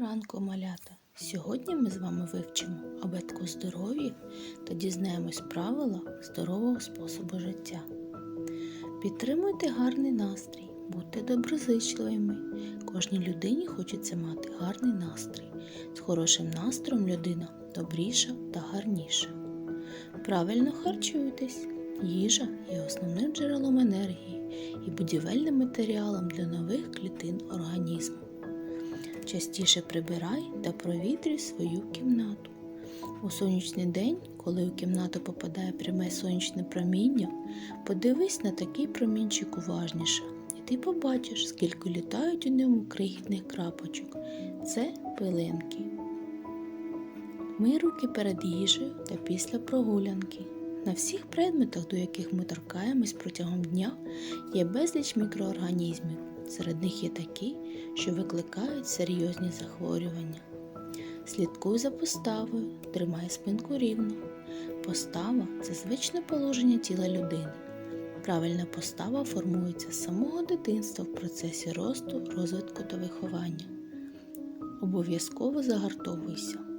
Ранку, малята! Сьогодні ми з вами вивчимо абетку здоров'я та дізнаємось правила здорового способу життя. Підтримуйте гарний настрій, будьте доброзичливими. Кожній людині хочеться мати гарний настрій. З хорошим настроєм людина добріша та гарніша. Правильно харчуйтесь. Їжа є основним джерелом енергії і будівельним матеріалом для нових клітин організму. Частіше прибирай та провітрюй свою кімнату. У сонячний день, коли у кімнату попадає пряме сонячне проміння, подивись на такий промінчик уважніше, і ти побачиш, скільки літають у ньому крихітних крапочок. Це пилинки. Мий руки перед їжею та після прогулянки. На всіх предметах, до яких ми торкаємось протягом дня, є безліч мікроорганізмів. Серед них є такі, що викликають серйозні захворювання. Слідкуй за поставою, тримай спинку рівно. Постава це звичне положення тіла людини. Правильна постава формується з самого дитинства в процесі росту, розвитку та виховання. Обов'язково загартовуйся.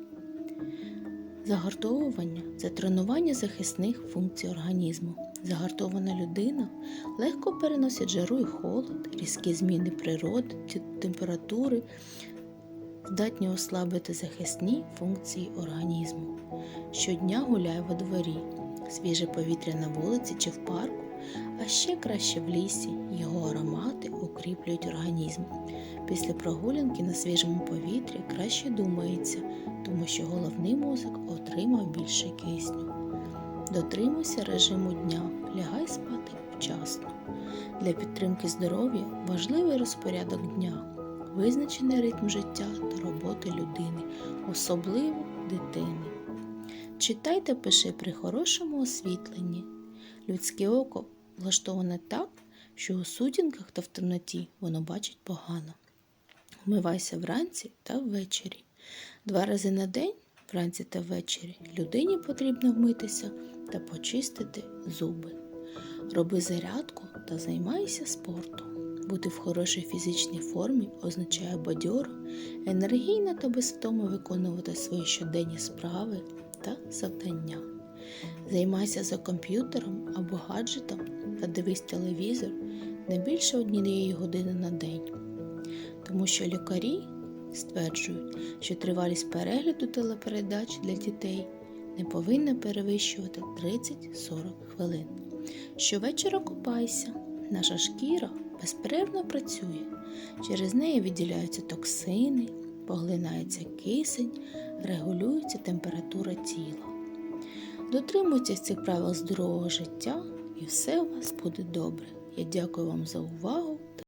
Загартовування це тренування захисних функцій організму. Загартована людина легко переносить жару і холод, різкі зміни природи, температури, здатні ослабити захисні функції організму. Щодня гуляє во дворі, свіже повітря на вулиці чи в парку, а ще краще в лісі. Його аромати укріплюють організм. Після прогулянки на свіжому повітрі краще думається, тому що головний мозок отримав більше кисню. Дотримуйся режиму дня, лягай спати вчасно. Для підтримки здоров'я важливий розпорядок дня, визначений ритм життя та роботи людини, особливо дитини. Читай та пиши при хорошому освітленні. Людське око влаштоване так, що у сутінках та в темноті воно бачить погано. Вмивайся вранці та ввечері. Два рази на день, вранці та ввечері, людині потрібно вмитися та почистити зуби. Роби зарядку та займайся спортом. Бути в хорошій фізичній формі означає бадьоро, енергійно та без втому виконувати свої щоденні справи та завдання. Займайся за комп'ютером або гаджетом та дивись телевізор не більше однієї години на день тому що лікарі стверджують, що тривалість перегляду телепередач для дітей не повинна перевищувати 30-40 хвилин. Щовечора купайся, наша шкіра безперервно працює, через неї відділяються токсини, поглинається кисень, регулюється температура тіла. Дотримуйтесь цих правил здорового життя і все у вас буде добре. Я дякую вам за увагу.